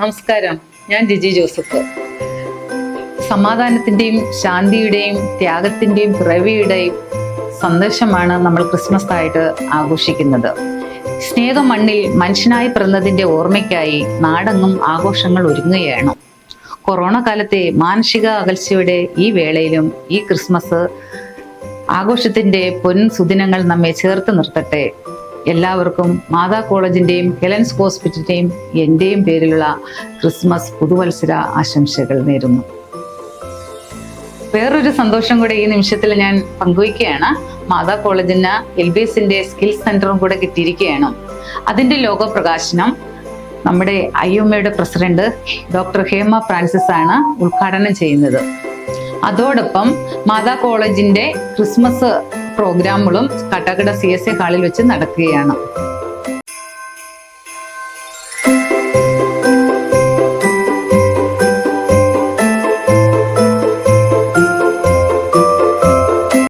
നമസ്കാരം. ഞാൻ ജിജി ജോസഫ്. സമാധാനത്തിന്റെയും ശാന്തിയുടെയും ത്യാഗത്തിന്റെയും പിറവിയുടെയും സന്ദേശമാണ് നമ്മൾ ക്രിസ്മസ് ആയിട്ട് ആഘോഷിക്കുന്നത്. സ്നേഹ മണ്ണിൽ മനുഷ്യനായി പിറന്നതിന്റെ ഓർമ്മയ്ക്കായി നാടെങ്ങും ആഘോഷങ്ങൾ ഒരുങ്ങുകയാണ്. കൊറോണ കാലത്തെ മാനസിക അകൽച്ചയുടെ ഈ വേളയിലും ഈ ക്രിസ്മസ് ആഘോഷത്തിന്റെ പൊൻ സുദിനങ്ങൾ നമ്മെ ചേർത്ത് നിർത്തട്ടെ. എല്ലാവർക്കും മാതാ കോളേജിന്റെയും ഹെലൻസ് ഹോസ്പിറ്റലിന്റെയും എന്റെയും പേരിലുള്ള ക്രിസ്മസ് പുതുവത്സര ആശംസകൾ നേരുന്നു. വേറൊരു സന്തോഷം കൂടെ ഈ നിമിഷത്തിൽ ഞാൻ പങ്കുവയ്ക്കുകയാണ്. മാതാ കോളേജിന് എൽ ബി എസിന്റെ സ്കിൽ സെന്ററും കൂടെ കിട്ടിയിരിക്കുകയാണ്. അതിന്റെ ലോഗോ പ്രകാശനം നമ്മുടെ ഐ എം എയുടെ പ്രസിഡന്റ് ഡോക്ടർ ഹേമ ഫ്രാൻസിസ് ആണ് ഉദ്ഘാടനം ചെയ്യുന്നത്. അതോടൊപ്പം മാതാ കോളേജിന്റെ ക്രിസ്മസ് പ്രോഗ്രാമുകളും കട്ടക്കട സി എസ് എ ഹാളിൽ വെച്ച് നടക്കുകയാണ്.